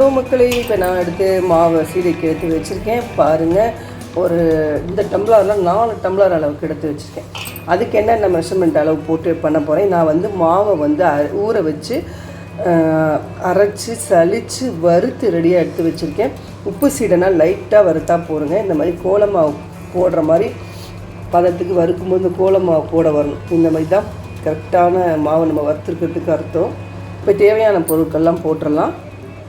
So மக்களையும் இப்போ நான் எடுத்து மாவை சீடைக்கு எடுத்து வச்சுருக்கேன். பாருங்கள் ஒரு இந்த டம்ளரில் நாலு டம்ளர் அளவுக்கு எடுத்து வச்சுருக்கேன். அதுக்கு என்னென்ன மெஷர்மெண்ட் அளவு போட்டு பண்ண போகிறேன் நான் வந்து மாவை வந்து அ- ஊற வச்சு அரைச்சி சளிச்சு வறுத்து ரெடியாக எடுத்து வச்சுருக்கேன். உப்பு சீடைனா லைட்டாக வறுத்தா போடுங்க இந்த மாதிரி கோலமாவு போடுற மாதிரி பதத்துக்கு வறுக்கும்போது கோலமாவு மாவு போட வரணும். இந்த மாதிரி தான் கரெக்டான மாவு நம்ம வறுத்துருக்கிறதுக்கு அர்த்தம். இப்போ தேவையான பொருட்கள்லாம் போட்டுடலாம்.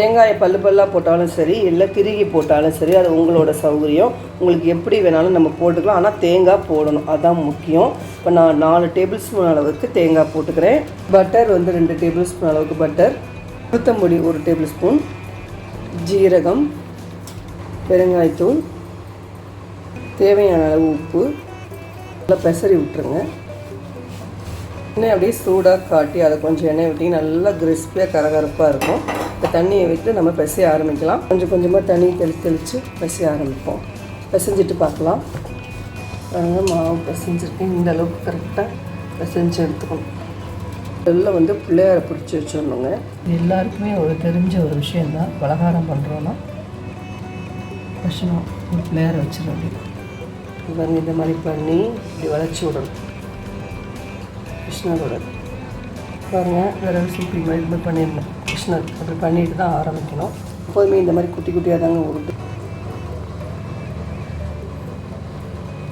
தேங்காயை பல்லு பல்லாக போட்டாலும் சரி இல்லை திருகி போட்டாலும் சரி அது உங்களோட சௌகரியம். உங்களுக்கு எப்படி வேணாலும் நம்ம போட்டுக்கலாம். ஆனால் தேங்காய் போடணும். அதுதான் முக்கியம். இப்போ நான் நாலு டேபிள் ஸ்பூன் அளவுக்கு தேங்காய் போட்டுக்கிறேன். பட்டர் வந்து ரெண்டு டேபிள் ஸ்பூன் அளவுக்கு பட்டர். உளுத்தம்பொடி ஒரு டேபிள் ஸ்பூன் ஜீரகம். பெருங்காயத்தூள். தேவையான அளவு உப்பு. நல்லா பெசரி விட்டுருங்க. எண்ணெய் அப்படியே சூடாக காட்டி அதை கொஞ்சம் எண்ணெய் விட்டி நல்லா கிறிஸ்பியாக கரகரப்பாக இருக்கும். இப்போ தண்ணியை விட்டு நம்ம பிசைய ஆரம்பிக்கலாம். கொஞ்சம் கொஞ்சமாக தண்ணி தெளித்து தெளித்து பிசைய ஆரம்பிப்போம். பிசைஞ்சிட்டு பார்க்கலாம். அதனால் மாவு பிசைஞ்சிருக்கேன். இந்த அளவுக்கு கரெக்டாக பிசைஞ்சு எடுத்துக்கணும். இதெல்லாம் வந்து பிள்ளையாரை பிடிச்சி வச்சிடணுங்க. எல்லாருக்குமே ஒரு தெரிஞ்ச ஒரு விஷயந்தான் பலகாரம் பண்ணுறோன்னா கஷ்டம் ஒரு பிள்ளையாரை வச்சிடணும் இவங்க இந்த மாதிரி பண்ணி இப்படி வளைச்சி விடணும். கிருஷ்ணரோட பாருங்கள் வேறு சூப்பி மாதிரி இப்படி பண்ணிடணும். கிருஷ்ணர் அப்படி பண்ணிட்டு தான் ஆரம்பிக்கணும். எப்போதுமே இந்த மாதிரி குட்டி குட்டியாக தாங்க உருட்டு.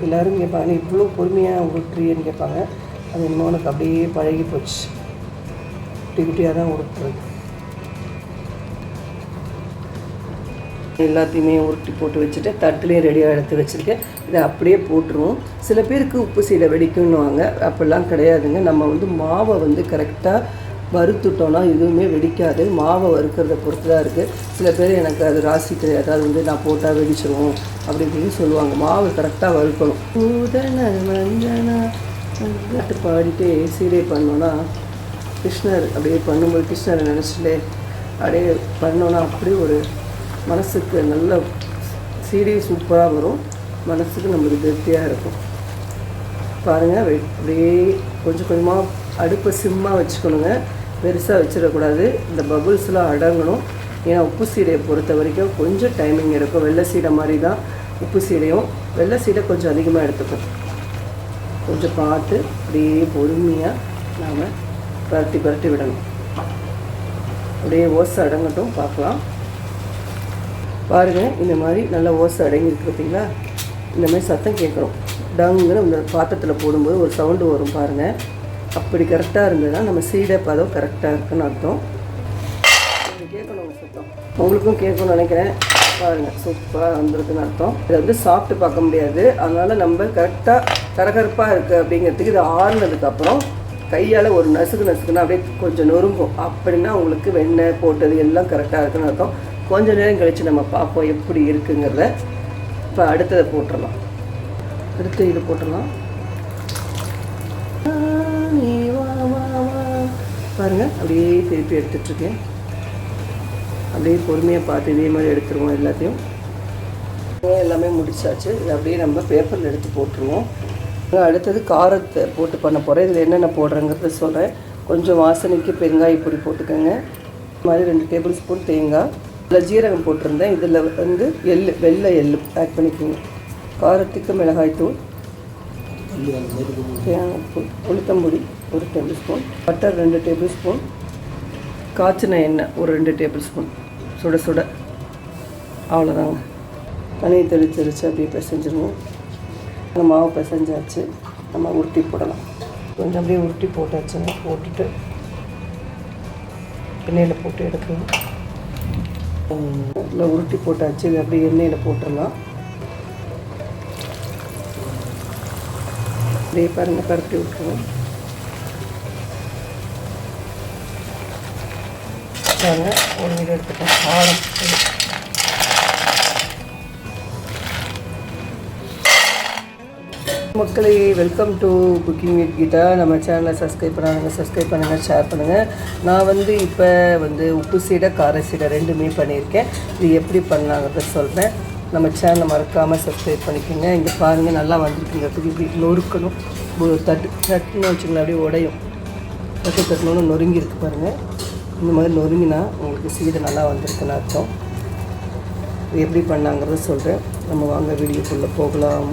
எல்லோரும் கேட்பாங்க இவ்வளோ பொறுமையாக உருட்டுறியன்னு கேட்பாங்க அது என்னமோ எனக்கு அப்படியே பழகி போச்சு குட்டி குட்டியாக தான் உருட்டுறது. எல்லாத்தையுமே உருட்டி போட்டு வச்சுட்டு தட்டுலேயும் ரெடியாக எடுத்து வச்சுருக்கேன். இதை அப்படியே போட்டுருவோம். சில பேருக்கு உப்பு சீடை வெடிக்குன்னுவாங்க அப்படிலாம் கிடையாதுங்க. நம்ம வந்து மாவை வந்து கரெக்டாக வறுத்துட்டோம்னா எதுவுமே வெடிக்காது. மாவை வறுக்கிறத பொறுத்து தான் இருக்குது சில பேர் எனக்கு அது ராசி கிடையாது. அது வந்து நான் போட்டால் வெடிச்சிரும். அப்படி இப்படின்னு சொல்லுவாங்க. மாவு கரெக்டாக வறுக்கணும். பூதன மஞ்சனா பாட்டு பாடிட்டே சீடை பண்ணோன்னா கிருஷ்ணர் அப்படியே பண்ணும்போது கிருஷ்ணரை நினச்சிட்டு அப்படியே பண்ணோன்னா அப்படியே ஒரு மனசுக்கு நல்ல சீடி சூப்பராக வரும். மனசுக்கு நம்மளுக்கு திருப்தியாக இருக்கும். பாருங்கள் அப்படியே கொஞ்சம் கொஞ்சமாக அடுப்பை சிம்மாக வச்சுக்கணுங்க. பெருசாக வச்சிடக்கூடாது. இந்த பபுள்ஸ்லாம் அடங்கணும். ஏன்னா உப்பு சீடையை பொறுத்த வரைக்கும் கொஞ்சம் டைமிங் இருக்கும். வெள்ளை சீடை மாதிரி தான் உப்பு சீடையும். வெள்ளை சீடை கொஞ்சம் அதிகமாக எடுத்துக்கும் கொஞ்சம் பார்த்து அப்படியே பொறுமையாக நாம் பரட்டி பரட்டி விடணும். அப்படியே ஓசை அடங்கட்டும் பார்க்கலாம். பாருங்கள் இந்த மாதிரி நல்லா ஓசை அடங்கியிருக்கு பார்த்தீங்களா இந்த மாதிரி சத்தம் கேட்குறோம். டங்குன்னு இந்த பாத்திரத்தில் போடும்போது ஒரு சவுண்டு வரும் பாருங்கள் அப்படி கரெக்டாக இருந்ததுன்னா நம்ம சீடை பதம் கரெக்டாக இருக்குன்னு அர்த்தம். கேட்கணும் சத்தம். உங்களுக்கும் கேட்கணும்னு நினைக்கிறேன். பாருங்கள் சூப்பராக வந்திருக்குன்னு அர்த்தம். இதை வந்து சாப்பிட்டு பார்க்க முடியாது. அதனால் நம்ம கரெக்டாக கரகரப்பாக இருக்குது அப்படிங்கிறதுக்கு இது ஆறுனதுக்கப்புறம் கையால் ஒரு நசுக்கு நசுக்குன்னா அப்படியே கொஞ்சம் நொறுங்கும். அப்படின்னா உங்களுக்கு வெண்ணெய் போட்டது எல்லாம் கரெக்டாக இருக்குன்னு அர்த்தம். கொஞ்ச நேரம் கழித்து நம்ம பார்ப்போம் எப்படி இருக்குங்கிறத. இப்போ அடுத்ததை போட்டுடலாம். அடுத்து இது போட்டுடலாம். பாருங்கள் வா, வா, வா. அப்படியே திருப்பி எடுத்துட்ருக்கேன். அப்படியே பொறுமையாக பார்த்து இதே மாதிரி எடுத்துருவோம் எல்லாத்தையும். எல்லாமே முடிச்சாச்சு. இது அப்படியே நம்ம பேப்பரில் எடுத்து போட்டுருவோம். அடுத்தது காரத்தை போட்டு பண்ண போகிறேன் இதில் என்னென்ன போடுறேங்கிறத சொல்கிறேன் கொஞ்சம் வாசனைக்கு பெருங்காய பொடி போட்டுக்கோங்க. இது மாதிரி ரெண்டு டேபிள் ஸ்பூன் தேங்காய். இதில் ஜீரகம் போட்டிருந்தேன். இதில் வந்து எள் வெள்ளை எள் ஆட் பண்ணிக்கோங்க. காரத்துக்கு மிளகாய்த்தூள் தேங்காய் உளுத்தம்பொடி ஒரு டேபிள் ஸ்பூன் பட்டர் ரெண்டு டேபிள் ஸ்பூன் காய்ச்சின எண்ணெய் ஒரு ரெண்டு டேபிள் ஸ்பூன் சுட சுட. அவ்வளோதாங்க தனியை தெளித்து தெளித்து அப்படியே பிசைஞ்சிருவோம். அந்த மாவு பிசைஞ்சாச்சு. நம்ம உருட்டி போடலாம். கொஞ்சம் அப்படியே உருட்டி போட்டாச்சுங்க போட்டுட்டு எண்ணெயில் போட்டு எடுக்கணும் நல்லா உருட்டி போட்டாச்சு. இது அப்படியே எண்ணெயில் போட்டுடலாம். அப்படியே பாருங்கள் பருத்தி விட்டுருவோம். பாருங்க ஒரு வீடு ஆழம் மக்களே welcome to cooking with Geetha நம்ம சேனலை சப்ஸ்கிரைப் பண்ணாங்க சப்ஸ்கிரைப் பண்ணுங்கள் ஷேர் பண்ணுங்கள் நான் வந்து இப்போ வந்து உப்பு சீடை கார சீடை ரெண்டுமே பண்ணியிருக்கேன். இது எப்படி பண்ணாங்கிறத சொல்கிறேன் நம்ம சேனலை மறக்காமல் சப்ஸ்கிரைப் பண்ணிக்கோங்க. இங்கே பாருங்கள் நல்லா வந்திருக்குங்க இப்படி நொறுக்கணும். ஒரு தட்டு தட்டுன்னு வச்சுக்கலாம் அப்படியே உடையும். தட்டு தட்டணும்னு நொறுங்கி இருக்கு பாருங்கள் இந்த மாதிரி நொறுங்கினா உங்களுக்கு சீடை நல்லா வந்திருக்குன்னு அர்த்தம். இது எப்படி பண்ணாங்கிறத சொல்கிறேன் நம்ம வாங்க வீடியோக்குள்ளே போகலாம்.